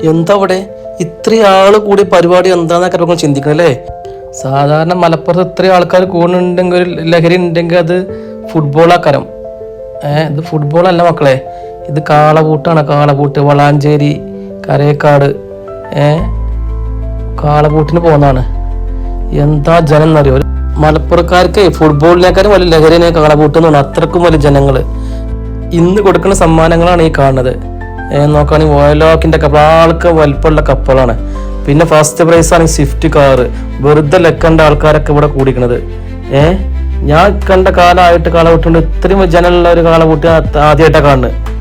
എന്താ അവിടെ ആൾ കൂടി പരിപാടി എന്താന്നൊക്കെ നമുക്ക് ചിന്തിക്കണല്ലേ സാധാരണ മലപ്പുറത്ത് ഇത്രയും ആൾക്കാർ കൂടുന്നുണ്ടെങ്കിൽ ഒരു ലഹരി ഉണ്ടെങ്കിൽ അത് ഫുട്ബോളാക്കരം ഏഹ് ഇത് ഫുട്ബോൾ അല്ല മക്കളെ. ഇത് കാളപൂട്ടാണ് കാളപൂട്ട് വളാഞ്ചേരി കരേക്കാട്. ഏഹ് കാളപൂട്ടിന് പോകുന്നതാണ്. എന്താ ജനം എന്നറിയോ? മലപ്പുറക്കാർക്ക് ഫുട്ബോളിനേക്കാളും വലിയ ലഹരിനെ കാളപൂട്ടെന്നാണ് അത്രക്കും വലിയ ജനങ്ങൾ ഇന്ന് കൊടുക്കുന്ന സമ്മാനങ്ങളാണ് ഈ കാണുന്നത്. നോക്കുകയാണെങ്കിൽ വയലോക്കിന്റെ കപ്പൽ ആൾക്ക് വലിപ്പമുള്ള കപ്പലാണ് പിന്നെ ഫസ്റ്റ് പ്രൈസ് ആണ് സ്വിഫ്റ്റ് കാറ് വെറുതെ ലക്കണ്ട ആൾക്കാരൊക്കെ ഇവിടെ കൂടിക്കണത് ഏഹ് ഞാൻ കണ്ട കാലമായിട്ട് കാളപൂട്ടുണ്ട് ഇത്രയും ജനലുള്ള ഒരു കാളവൂട്ട് ആദ്യമായിട്ടാണ് കാണുന്നത്.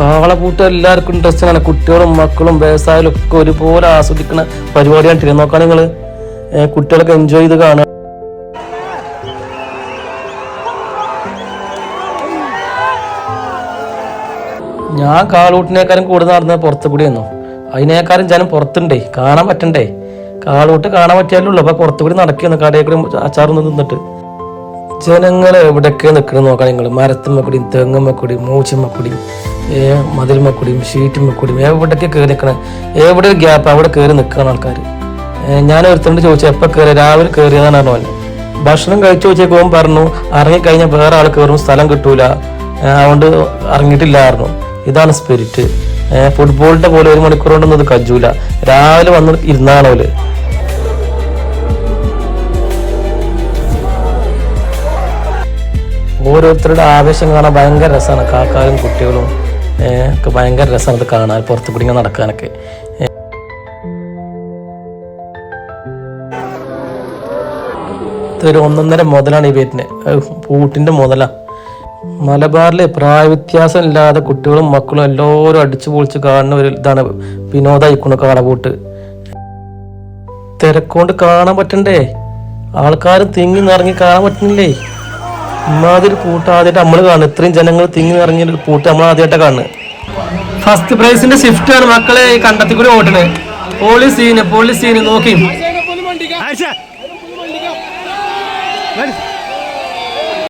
കാളപൂട്ട് എല്ലാവർക്കും ഇൻട്രസ്റ്റ് ആണ്. കുട്ടികളും മക്കളും വ്യവസായാലും ഒക്കെ ഒരുപോലെ ആസ്വദിക്കുന്ന പരിപാടിയാണ് നോക്കാൻ നിങ്ങൾ കുട്ടികളൊക്കെ എൻജോയ് ചെയ്ത് കാണുക. ഞാൻ കാളൂട്ടിനേക്കാളും കൂടുതൽ നടന്നത് പുറത്ത് കൂടിയായിരുന്നു അതിനേക്കാളും ജനം പുറത്തുണ്ടേ കാണാൻ പറ്റണ്ടേ. കാളൂട്ട് കാണാൻ പറ്റിയാലുള്ളൂ അപ്പൊ പുറത്തു കൂടി നടക്കുന്നു കടയിൽ കൂടി അച്ചാറൊന്നും തിന്നിട്ട്. ജനങ്ങൾ എവിടെയൊക്കെ നിൽക്കണം നോക്കാം നിങ്ങൾ. മരത്തുമ്മക്കൂടിയും തെങ്ങുമ്മക്കൂടിയും മൂച്ചുമ്മക്കൂടിയും മതിലുമ്മക്കൂടിയും ഷീറ്റുമ്മക്കൂടിയും എവിടെയൊക്കെ കയറി നിൽക്കണം? എവിടെ ഒരു ഗ്യാപ്പ് അവിടെ കയറി നിൽക്കണം ആൾക്കാർ? ഞാൻ ഒരുത്തണ്ട് ചോദിച്ചു എപ്പോൾ കയറി രാവിലെ കയറിയതാണ് പറഞ്ഞു ഭക്ഷണം കഴിച്ചു ചോദിച്ചേക്കും പറഞ്ഞു ഇറങ്ങിക്കഴിഞ്ഞാൽ വേറെ ആൾ കയറും സ്ഥലം കിട്ടൂല. അതുകൊണ്ട് ഇറങ്ങിയിട്ടില്ലായിരുന്നു. ഇതാണ് സ്പിരിറ്റ് ഫുട്ബോളിന്റെ പോലെ ഒരു മണിക്കൂർ കൊണ്ടൊന്നും ഇത് കജൂല രാവിലെ വന്ന് ഇരുന്നാണോൽ ഓരോരുത്തരുടെ ആവേശം കാണാൻ ഭയങ്കര രസമാണ്. കാക്കാരും കുട്ടികളും ഒക്കെ ഭയങ്കര രസമാണ് ഇത് കാണാൻ പുറത്ത് കൂടി ഇങ്ങനെ നടക്കാനൊക്കെ ഒരു ഒന്നൊന്നര മുതലാണ് ഈ വീട്ടിന്. പൂട്ടിന്റെ മുതലാ. മലബാറിലെ പ്രായവ്യത്യാസം ഇല്ലാതെ കുട്ടികളും മക്കളും എല്ലാവരും അടിച്ചു പൊളിച്ച് കാണുന്ന ഒരു ഇതാണ് വിനോദായിക്കണ കാളപൂട്ട് തിരക്കൊണ്ട് കാണാൻ പറ്റണ്ടേ? ആൾക്കാർ തിങ്ങി നിറങ്ങി കാണാൻ പറ്റുന്നില്ലേ? ഇമ്മാതിരി പൂട്ട് ആദ്യമായിട്ട് നമ്മൾ കാണും ഇത്രയും ജനങ്ങൾ തിങ്ങി നിറഞ്ഞൊരു പൂട്ട് നമ്മൾ ആദ്യമായിട്ടാണ് കാണുന്നത് ഫസ്റ്റ് പ്രൈസിന്റെ ഷിഫ്റ്റ് ആണ് മക്കളെ കണ്ടത്തി കൂടി ഓട്ടണേ പോളി സീന് പോളി സീന് നോക്കി.